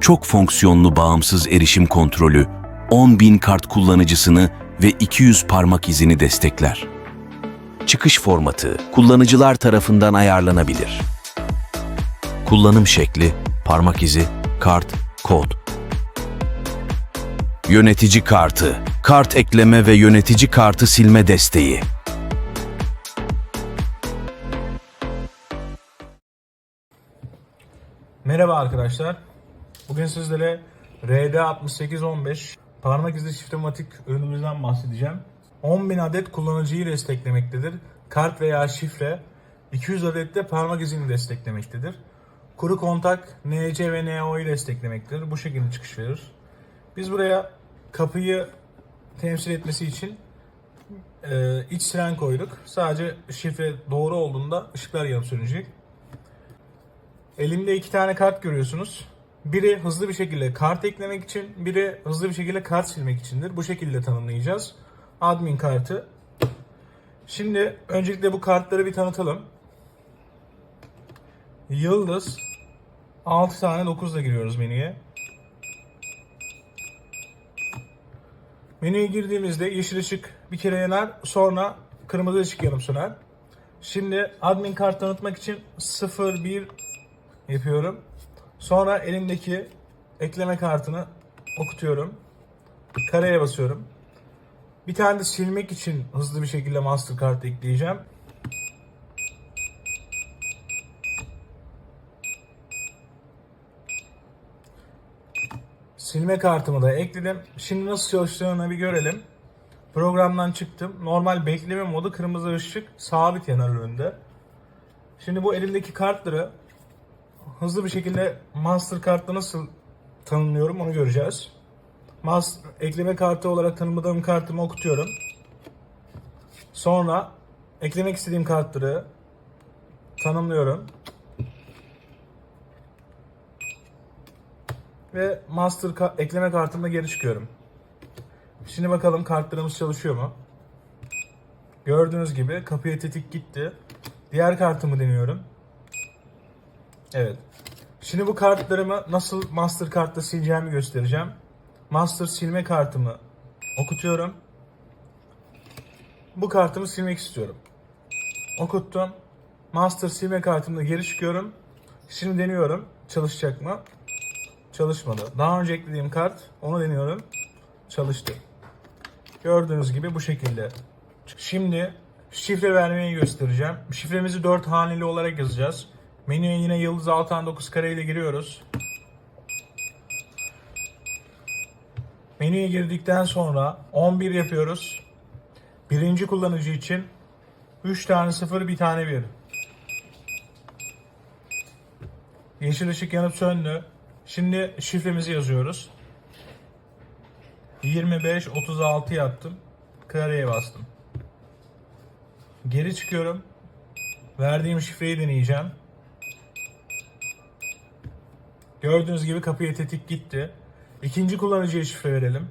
Çok fonksiyonlu bağımsız erişim kontrolü 10.000 kart kullanıcısını ve 200 parmak izini destekler. Çıkış formatı kullanıcılar tarafından ayarlanabilir. Kullanım şekli, parmak izi, kart, kod. Yönetici kartı, kart ekleme ve yönetici kartı silme desteği. Merhaba arkadaşlar. Bugün sizlere RD6815 parmak izi şifrematik ürünümüzden bahsedeceğim. 10.000 adet kullanıcıyı desteklemektedir. Kart veya şifre 200 adet de parmak izini desteklemektedir. Kuru kontak NC ve NO'yu desteklemektedir. Bu şekilde çıkış verir. Biz buraya kapıyı temsil etmesi için e, iç siren koyduk. Sadece şifre doğru olduğunda ışıklar yanıp sönecek. Elimde iki tane kart görüyorsunuz. Biri hızlı bir şekilde kart eklemek için, biri hızlı bir şekilde kart silmek içindir. Bu şekilde tanımlayacağız. Admin kartı. Şimdi öncelikle bu kartları bir tanıtalım. Yıldız 6 tane 9 ile giriyoruz menüye. Menüye girdiğimizde yeşil ışık bir kere yanar, sonra kırmızı ışık yanıp söner. Şimdi admin kart tanıtmak için 0 1 yapıyorum. Sonra elimdeki ekleme kartını okutuyorum. Kareye basıyorum. Bir tane de silmek için hızlı bir şekilde Mastercard ekleyeceğim. Silme kartımı da ekledim. Şimdi nasıl çalıştığını bir görelim. Programdan çıktım. Normal bekleme modu kırmızı ışık sabit yanar önünde. Şimdi bu elimdeki kartları hızlı bir şekilde Mastercard'da nasıl tanımlıyorum onu göreceğiz. Master, ekleme kartı olarak tanımladığım kartımı okutuyorum. Sonra eklemek istediğim kartları tanımlıyorum. Ve master ka- ekleme kartımla geri çıkıyorum. Şimdi bakalım kartlarımız çalışıyor mu? Gördüğünüz gibi kapıya tetik gitti. Diğer kartımı deniyorum. Evet. Şimdi bu kartlarımı nasıl Mastercard'da sileceğimi göstereceğim. Master silme kartımı okutuyorum. Bu kartımı silmek istiyorum. Okuttum. Master silme kartımda geri çıkıyorum. Şimdi deniyorum. Çalışacak mı? Çalışmadı. Daha önce eklediğim kart onu deniyorum. Çalıştı. Gördüğünüz gibi bu şekilde. Şimdi şifre vermeyi göstereceğim. Şifremizi 4 haneli olarak yazacağız. Menüye yine yıldız 6 kare ile giriyoruz. Menüye girdikten sonra 11 yapıyoruz. Birinci kullanıcı için 3 tane 0 bir tane 1. Yeşil ışık yanıp söndü. Şimdi şifremizi yazıyoruz. 25 36 yaptım. Kareye bastım. Geri çıkıyorum. Verdiğim şifreyi deneyeceğim. Gördüğünüz gibi kapıya tetik gitti. İkinci kullanıcıya şifre verelim.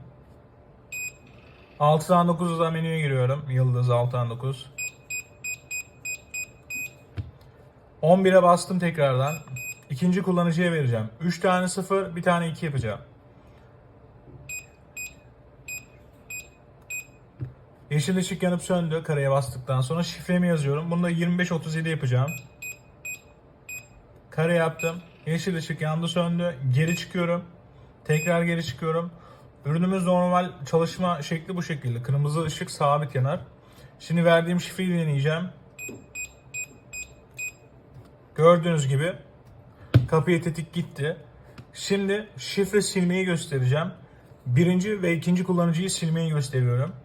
6'dan 9'da menüye giriyorum. Yıldız 6'dan 9. 11'e bastım tekrardan. İkinci kullanıcıya vereceğim. 3 tane 0, bir tane 2 yapacağım. Yeşil ışık yanıp söndü kareye bastıktan sonra şifremi yazıyorum. Bunu da 2537 yapacağım. Kare yaptım. Yeşil ışık yandı söndü. Geri çıkıyorum. Tekrar geri çıkıyorum. Ürünümüz normal çalışma şekli bu şekilde. Kırmızı ışık sabit yanar. Şimdi verdiğim şifreyi deneyeceğim. Gördüğünüz gibi kapıya tetik gitti. Şimdi şifre silmeyi göstereceğim. Birinci ve ikinci kullanıcıyı silmeyi gösteriyorum.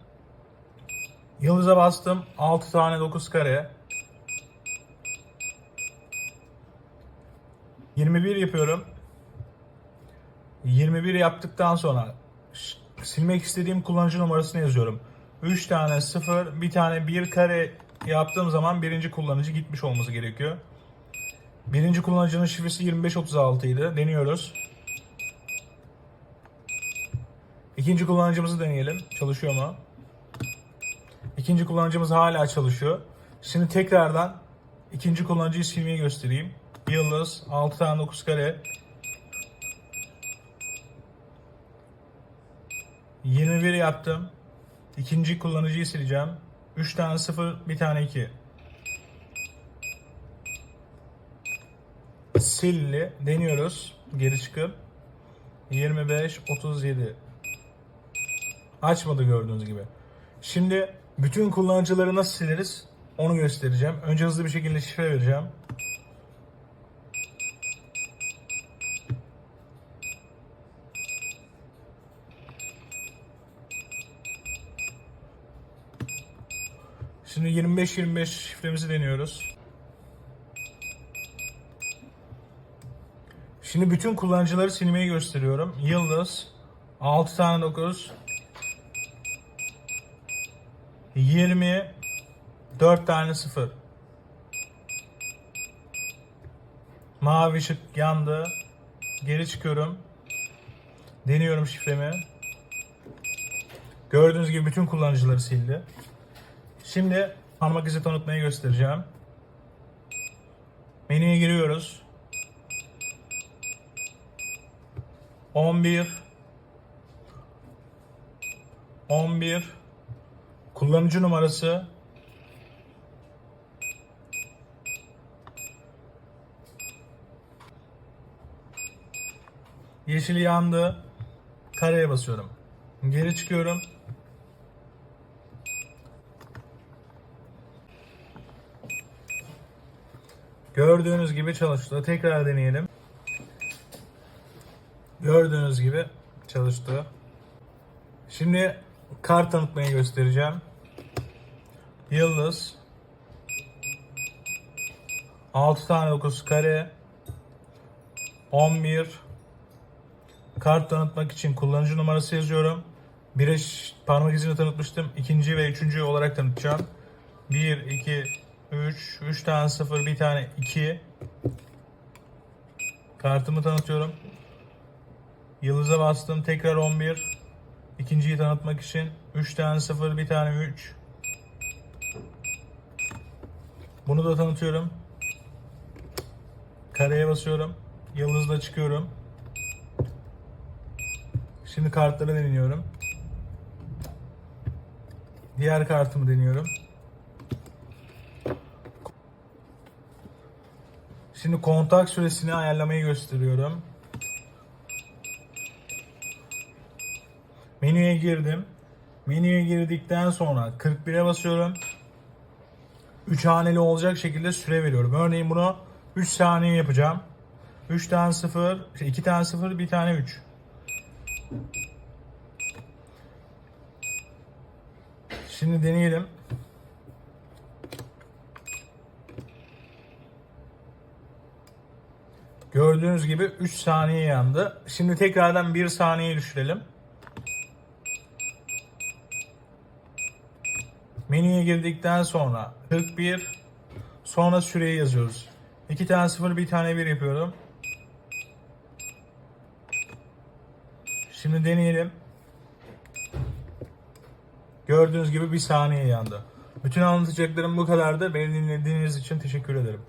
Yıldıza bastım. 6 tane 9 kare. 21 yapıyorum. 21 yaptıktan sonra silmek istediğim kullanıcı numarasını yazıyorum. 3 tane 0, bir tane 1 kare yaptığım zaman birinci kullanıcı gitmiş olması gerekiyor. Birinci kullanıcının şifresi 2536 idi. Deniyoruz. İkinci kullanıcımızı deneyelim. Çalışıyor mu? İkinci kullanıcımız hala çalışıyor. Şimdi tekrardan ikinci kullanıcıyı silmeyi göstereyim. Yıldız. 6 tane 9 kare. 21 yaptım. İkinci kullanıcıyı sileceğim. 3 tane 0, bir tane 2. Silli. Deniyoruz. Geri çıkıp. 25, 37. Açmadı gördüğünüz gibi. Şimdi bütün kullanıcıları nasıl sileriz onu göstereceğim. Önce hızlı bir şekilde şifre vereceğim. Şimdi 25-25 şifremizi deniyoruz. Şimdi bütün kullanıcıları silmeyi gösteriyorum. Yıldız, 6 tane 9, 20, 4 tane 0. Mavi ışık yandı. Geri çıkıyorum. Deniyorum şifremi. Gördüğünüz gibi bütün kullanıcıları sildi. Şimdi parmak izi tanıtmayı göstereceğim. Menüye giriyoruz. 11 11 Kullanıcı numarası Yeşil yandı. Kareye basıyorum. Geri çıkıyorum. Gördüğünüz gibi çalıştı. Tekrar deneyelim. Gördüğünüz gibi çalıştı. Şimdi kart tanıtmayı göstereceğim. Yıldız 6 tane 9 kare 11 Kart tanıtmak için kullanıcı numarası yazıyorum. Bire ş- parmak izini tanıtmıştım. İkinci ve üçüncü olarak tanıtacağım. 1, 2, 3, 3 tane 0, bir tane 2. Kartımı tanıtıyorum. Yıldıza bastım. Tekrar 11. İkinciyi tanıtmak için 3 tane 0, bir tane 3. Bunu da tanıtıyorum. Kareye basıyorum. Yıldızla çıkıyorum. Şimdi kartları deniyorum. Diğer kartımı deniyorum. Şimdi kontak süresini ayarlamayı gösteriyorum. Menüye girdim. Menüye girdikten sonra 41'e basıyorum. 3 haneli olacak şekilde süre veriyorum. Örneğin bunu 3 saniye yapacağım. 3 tane 0, 2 tane 0, 1 tane 3. Şimdi deneyelim. Gördüğünüz gibi 3 saniye yandı. Şimdi tekrardan 1 saniye düşürelim. Menüye girdikten sonra 41 sonra süreyi yazıyoruz. 2 tane 0 bir tane 1 yapıyorum. Şimdi deneyelim. Gördüğünüz gibi bir saniye yandı. Bütün anlatacaklarım bu kadardı. Beni dinlediğiniz için teşekkür ederim.